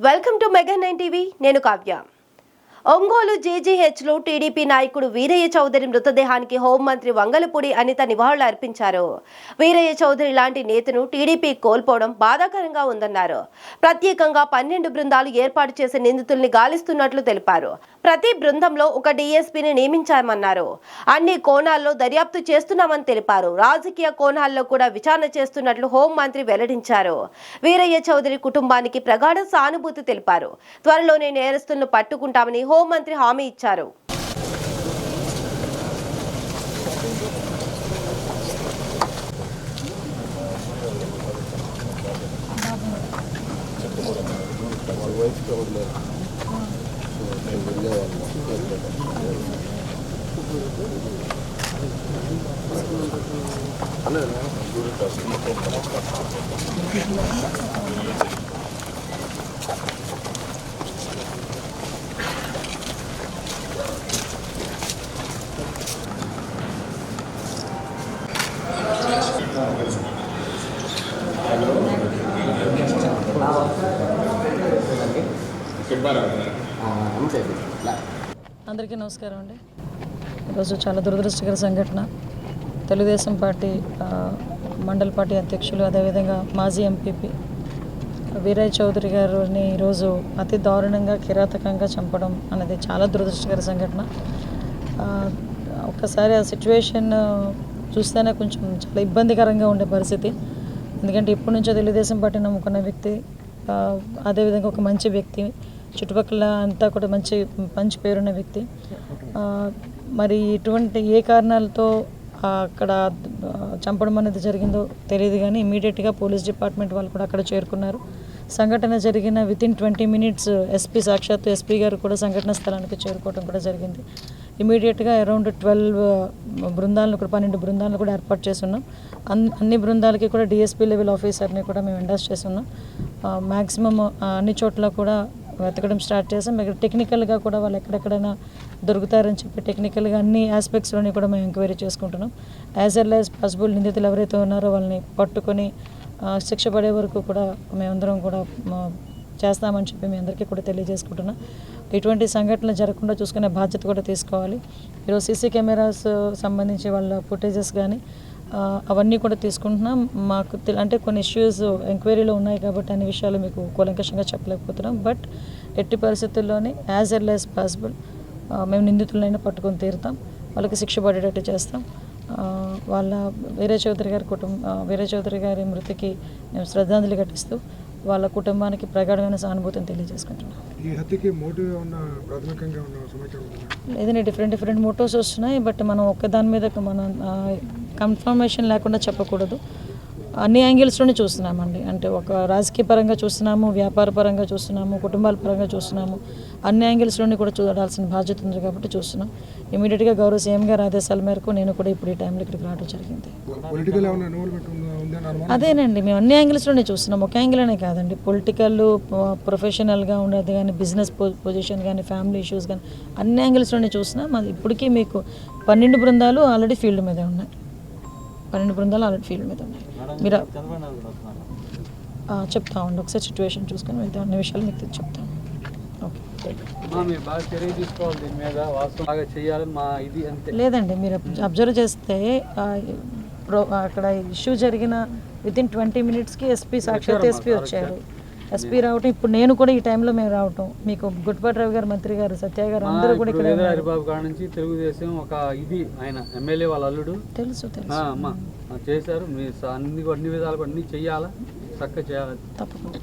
Welcome to mega nine TV. నేను Kavya. Ongole జేజీహెచ్లో TDP నాయకుడు వీరయ్య చౌదరి మృతదేహానికి హోంమంత్రి వంగలపూడి అనిత నివాళులు అర్పించారు. వీరయ్య చౌదరి లాంటి నేతను టీడీపీ కోల్పోవడం బాధాకరంగా ఉందన్నారు. ప్రత్యేకంగా పన్నెండు బృందాలు ఏర్పాటు చేసే నిందితుల్ని గాలిస్తున్నట్లు తెలిపారు. ప్రతి బృందంలో ఒక డీఎస్పీని నియమించామన్నారు. అన్ని కోణాల్లో దర్యాప్తు చేస్తున్నామని తెలిపారు. రాజకీయ కోణాల్లో కూడా విచారణ చేస్తున్నట్లు హోంమంత్రి వెల్లడించారు. వీరయ్య చౌదరి కుటుంబానికి ప్రగాఢ సానుభూతి తెలిపారు. త్వరలోనే నేరస్తులను పట్టుకుంటామని హోంమంత్రి హామీ ఇచ్చారు. అందరికీ నమస్కారం అండి. ఈరోజు చాలా దురదృష్టకర సంఘటన. తెలుగుదేశం పార్టీ మండల పార్టీ అధ్యక్షులు అదేవిధంగా మాజీ ఎంపీపీ వీరయ్య చౌదరి గారిని ఈరోజు అతి దారుణంగా కిరాతకంగా చంపడం అనేది చాలా దురదృష్టకర సంఘటన. ఒక్కసారి ఆ సిచ్యువేషన్ చూస్తేనే కొంచెం చాలా ఇబ్బందికరంగా ఉండే పరిస్థితి. ఎందుకంటే ఇప్పటి నుంచో తెలుగుదేశం పార్టీ నమ్ముకున్న వ్యక్తి అదేవిధంగా ఒక మంచి వ్యక్తి చుట్టుపక్కల అంతా కూడా మంచి మంచి పేరున్న వ్యక్తి. మరి ఇటువంటి ఏ కారణాలతో అక్కడ చంపడం అనేది జరిగిందో తెలియదు కానీ ఇమీడియట్గా పోలీస్ డిపార్ట్మెంట్ వాళ్ళు కూడా అక్కడ చేరుకున్నారు. సంఘటన జరిగిన within twenty minutes SP సాక్షాత్తు ఎస్పీ గారు కూడా సంఘటన స్థలానికి చేరుకోవడం కూడా జరిగింది. ఇమీడియట్గా అరౌండ్ ట్వెల్వ్ బృందాలను కూడా పన్నెండు బృందాలను కూడా ఏర్పాటు చేస్తున్నాం. అన్ అన్ని బృందాలకి కూడా డిఎస్పీ లెవెల్ ఆఫీసర్ని కూడా మేము ఎండాస్ చేస్తున్నాం. మ్యాక్సిమమ్ అన్ని చోట్ల కూడా వెతకడం స్టార్ట్ చేసాం. ఇక్కడ టెక్నికల్గా కూడా వాళ్ళు ఎక్కడెక్కడైనా దొరుకుతారని చెప్పి టెక్నికల్గా అన్ని ఆస్పెక్ట్స్లోని కూడా మేము ఎంక్వైరీ చేసుకుంటున్నాం. యాజ్ వెల్ యాజ్ పాసిబుల్ నిందితులు ఎవరైతే ఉన్నారో వాళ్ళని పట్టుకొని శిక్ష పడే వరకు కూడా మేమందరం కూడా చేస్తామని చెప్పి మీ అందరికీ కూడా తెలియజేసుకుంటున్నాం. ఇటువంటి సంఘటనలు జరగకుండా చూసుకునే బాధ్యత కూడా తీసుకోవాలి. ఈరోజు సీసీ కెమెరాస్ సంబంధించి వాళ్ళ ఫుటేజెస్ కానీ అవన్నీ కూడా తీసుకుంటున్నాం. మాకు అంటే కొన్ని ఇష్యూస్ ఎంక్వైరీలో ఉన్నాయి కాబట్టి అన్ని విషయాలు మీకు కూలంకషంగా చెప్పలేకపోతున్నాం. బట్ ఎట్టి పరిస్థితుల్లోనే యాజ్ ఎల్ యాజ్ పాసిబుల్ మేము నిందితులైనా పట్టుకొని తీరుతాం. వాళ్ళకి శిక్ష పడేటట్టు చేస్తాం. వాళ్ళ వీరే చౌదరి గారి కుటుంబం వీరే చౌదరి గారి మృతికి మేము శ్రద్ధాంజలి ఘటిస్తూ వాళ్ళ కుటుంబానికి ప్రగాఢమైన సానుభూతిని తెలియజేసుకుంటున్నాం ఈ హత్యకి మోటివ్ ఉన్న ప్రాథమికంగా ఉన్న సమాచారం ఉందా? లేదంటే డిఫరెంట్ డిఫరెంట్ మోటోస్ వస్తున్నాయి బట్ మనం ఒక్క దాని మీద మనం కన్ఫర్మేషన్ లేకుండా చెప్పకూడదు అన్ని యాంగిల్స్లోనే చూస్తున్నామండి. అంటే ఒక రాజకీయ పరంగా చూస్తున్నాము వ్యాపార పరంగా చూస్తున్నాము కుటుంబాల పరంగా చూస్తున్నాము. అన్ని యాంగిల్స్లోని కూడా చూడాల్సిన బాధ్యత ఉంది కాబట్టి చూస్తున్నాం. ఇమీడియట్గా గౌరవ సీఎం గారి ఆదేశాల మేరకు నేను కూడా ఇప్పుడు ఈ టైంలో ఇక్కడికి రావడం జరిగింది. అదేనండి. మేము అన్ని యాంగిల్స్లోనే చూస్తున్నాం. ఒక యాంగిల్ అనే కాదండి. పొలిటికల్ ప్రొఫెషనల్గా ఉండేది కానీ బిజినెస్ పొజిషన్ కానీ ఫ్యామిలీ ఇష్యూస్ కానీ అన్ని యాంగిల్స్లోనే చూస్తున్నాం. అది ఇప్పటికీ మీకు పన్నెండు బృందాలు ఆల్రెడీ ఫీల్డ్ మీదే ఉన్నాయి. పన్నెండు బృందాలు ఆల్రెడీ ఫీల్డ్ మీద ఉన్నాయి. మీరు చెప్తా ఉండి ఒకసారి సిచ్యువేషన్ చూసుకొని మిగతా అన్ని విషయాలు మీకు చెప్తాను లేదండి మీరు అబ్జర్వ్ చేస్తే అక్కడ ఇష్యూ జరిగిన విత్ ఇన్ ట్వంటీ మినిట్స్కి ఎస్పీ సాక్షాత్ ఎస్పీ వచ్చారు. ఎస్పీ రావటం ఇప్పుడు నేను కూడా ఈ టైంలో మేము రావటం. మీకు గుడ్పాటి రావు గారు మంత్రి గారు సత్య గారు అందరూ కూడా ఇక్కడ హరిబాబు కాడ నుంచి తెలుగుదేశం ఒక ఇది ఆయన ఎమ్మెల్యే వాళ్ళ అల్లుడు. తెలుసు తెలుసు. అమ్మ చేశారు. మీ అన్ని అన్ని విధాలు అన్ని చెయ్యాలా? చక్కగా చేయాలి? తప్పకుండా.